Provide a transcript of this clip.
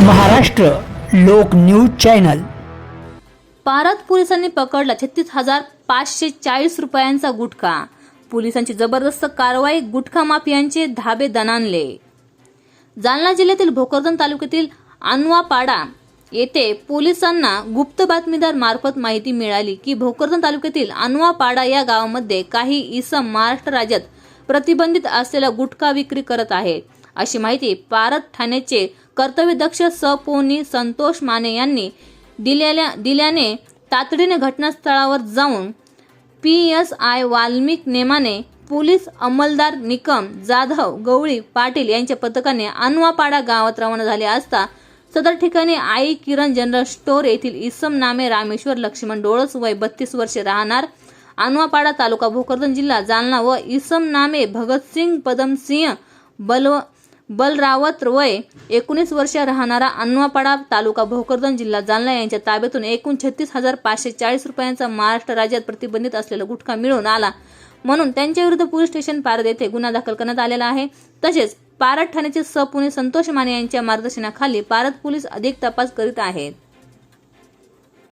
महाराष्ट्र लोक news channel. पारत पोलिसांनी पकडला छत्तीस हजार पाचशे चाळीस रुपयांचा गुटखा. पोलिसांची जबरदस्त कारवाई गुटखा माफियांचे धाबे दणानले जालना जिल्ह्यातील भोकरदन तालुक्यातील अनवापाडा येथे पोलिसांना गुप्त बातमीदार मार्फत माहिती मिळाली की भोकरदन तालुक्यातील अनवापाडा या गावामध्ये काही इसम महाराष्ट्र राज्यात प्रतिबंधित असलेला गुटखा विक्री करत आहेत. अशी माहिती पारत ठाण्याचे कर्तव्यदक्ष सपोनी संतोष माने यांनी दिलेल्या दिल्याने तातडीने घटनास्थळावर जाऊन P S I Valmik Nemane police अंमलदार Nikam Jadhav Gawali Patil यांच्या पथकाने अनवापाडा गावात रवाना झाले असता सदर ठिकाणी आई किरण जनरल स्टोअर येथील इसम नामे रामेश्वर लक्ष्मण डोळस वय बत्तीस वर्षे राहणार. अनवापाडा तालुका भोकरदन जिल्हा जालना व इसम नामे भगतसिंग पदमसिंह बलव बलरावत वय एकोणीस वर्ष राहणारा अन्वापाडा तालुका भोकरदन जिल्हा जालना यांच्या ताब्यातून एकूण छत्तीस हजार पाचशे चाळीस रुपयांचा महाराष्ट्र राज्यात प्रतिबंधित असलेला गुटखा मिळून आला. म्हणून त्यांच्याविरुद्ध पोलीस स्टेशन पारद येथे गुन्हा दाखल करण्यात आलेला आहे. तसेच पारद ठाण्याचे सपुणे संतोष माने यांच्या मार्गदर्शनाखाली पारद पोलीस अधिक तपास करीत आहेत.